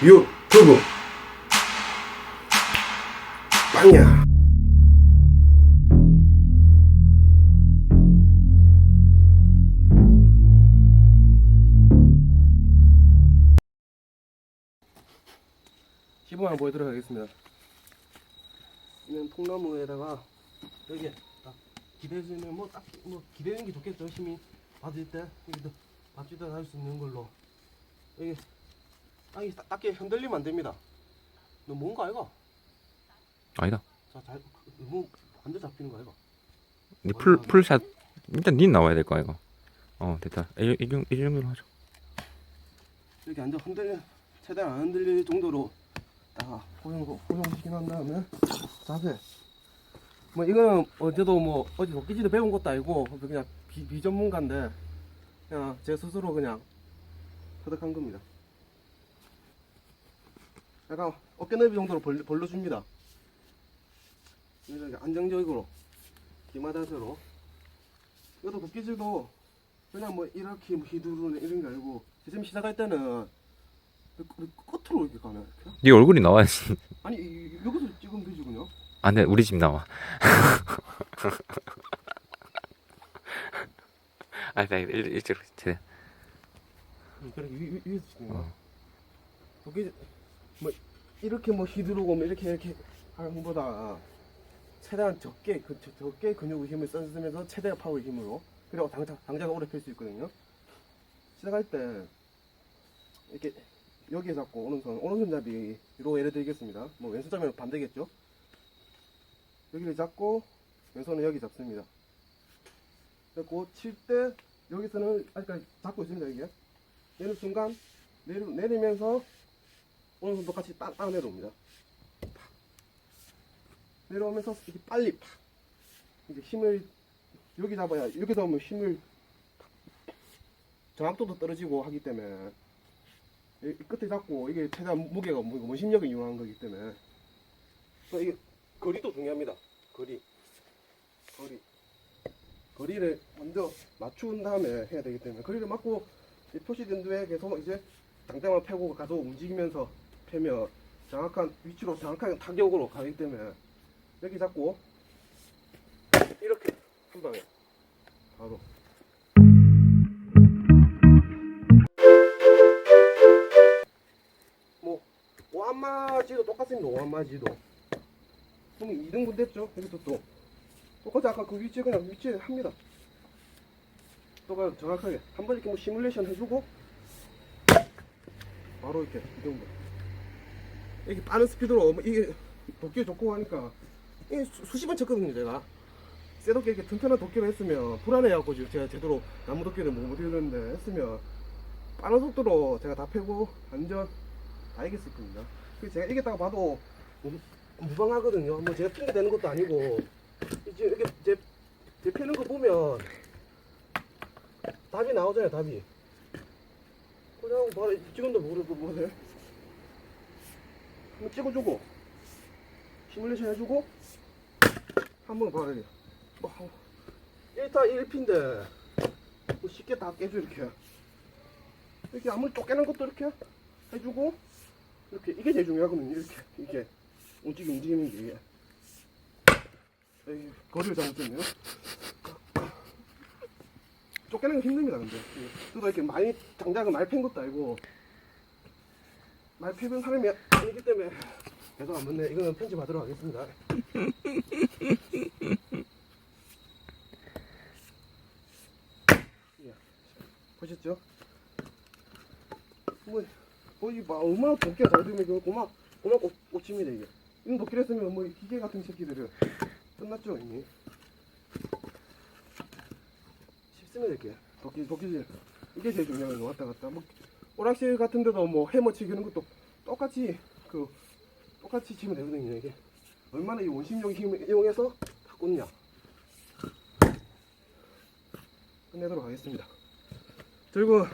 유튜브. 빵야. 시범 한번 보여드리도록 하겠습니다. 이는 통나무에다가 여기 딱 기댈 수 있는 뭐딱 뭐 기대는 게 좋겠죠. 힘이 받을 때. 여기도 받치다 할수 있는 걸로. 여기 땅이 딱- 딱게 흔들리면 안 됩니다 너무 뭔가 아이가 아니다. 자 잘 너무 완전 잡히는 거 아이가 니 풀, 풀샷, 일단 닌 나와야 될 거야, 이거. 어, 됐다. 이, 이, 정- 이 정도로 하죠. 이렇게 완전 흔들려 최대한 안 흔들릴 정도로 딱 호용 호용시킨 한 다음에 자세 뭐 이거는 어제도 뭐 어디 도끼질도 배운 것도 아니고 그냥 비, 비전문가인데 그냥 제 스스로 그냥 터득한 겁니다 약간 어깨 넓이 정도로 벌, 벌려줍니다 이렇게 안정적으로 기마 자세로 이것도 도끼질도 그냥 뭐 이렇게 뭐 휘두르는 이런 게 아니고 지금 시작할 때는 그- 그 끝으로 이렇게 가네 이렇게? 네 얼굴이 나와야지. 아니 이- 여기서 찍으면 되지 그냥 안 돼, 우리 집 나와. 아, 나 일, 일찍, 제, 응, 그래 위, 위, 위에서 찍는 거야 어. 도끼 뭐 이렇게 뭐 휘두르고 뭐 이렇게 이렇게 하는 것보다 최대한 적게 그 적- 적게 근육의 힘을 써주면서 최대 파워의 힘으로 그리고 당장 당장 오래 펼 수 있거든요. 시작할 때 이렇게 여기에 잡고 오른손 오른손잡이로 예를 들겠습니다. 뭐 왼손 잡이면 반대겠죠? 여기를 잡고 왼손은 여기 잡습니다. 그리고 칠 때 여기서는 아직까지 잡고 있습니다 이게. 얘는 순간 내리, 내리면서 오른손도 같이 땅, 땅 내려옵니다. 팍. 내려오면서 이렇게 빨리 팍. 이제 힘을 여기 잡아야 여기 잡으면 힘을 팍. 정확도도 떨어지고 하기 때문에 이, 이 끝에 잡고 이게 최대한 무게가 뭐- 원심력을 이용한 거기 때문에. 또 이게 거리도 중요합니다. 거리. 거리. 거리를 먼저 맞춘 다음에 해야 되기 때문에 거리를 맞고 이 표시된 뒤에 계속 이제 당장만 펴고 가서 움직이면서 펴면 정확한 위치로 정확한 타격으로 가기 때문에 여기 잡고 이렇게 한 방에 바로. 뭐 오한마지도 똑같습니다. 오한마지도. 그럼 2등분 됐죠? 여기서 또. 똑같이 아까 그 위치에 그냥 위치에 합니다. 또가 정확하게. 한 번 이렇게 뭐 시뮬레이션 해주고 바로 이렇게 이 정도 이렇게 빠른 스피드로 뭐 이게 도끼 좋고 하니까 이게 수, 수십 번 쳤거든요 제가. 쇠 도끼 이렇게 튼튼한 도끼로 했으면 불안해갖고 제가 제대로 나무 도끼를 못 이루는데 했으면 빠른 속도로 제가 다 패고 완전 다 이겼을 겁니다. 제가 이겼다고 봐도 무- 무방하거든요. 뭐 제가 핑계 대는 것도 아니고 이제 이렇게 제, 제 패는 거 보면 답이 나오잖아요 답이. 그냥 바로 지금도 모르고 뭐래 한번 찍어주고 시뮬레이션 해주고 한번 봐야 돼. 어, 1타 1피인데 뭐 쉽게 다 깨줘 이렇게. 이렇게 아무리 또 깨는 것도 이렇게 해주고 이렇게 이게 제일 중요하거든요 이렇게 이게. 움직임 움직이는 게. 이게 거리를 잘못했네요. 쫓겨내는 거 힘듭니다 근데. 저도 이렇게 많이 장작을 많이 팬 것도 아니고 많이 패는 사람이 아니기 때문에 계속 안 붙네. 이거는 편집하도록 하겠습니다. 예, 보셨죠? 뭐 거의 막 얼마나 잘 되면 이거 고마 고마 꽂, 꽂힙니다 이게. 이런 도끼를 했으면 뭐 기계 같은 새끼들은 끝났죠 이미. 쉽습니다 이렇게 도끼 도끼질 이게 제일 중요한 거. 왔다 갔다. 뭐 오락실 같은 데도 뭐 해머치기 하는 것도 똑같이 그 똑같이 치면 되거든요 이게. 얼마나 이 원심력 힘을 이용해서 다 꽂냐. 끝내도록 하겠습니다. 그리고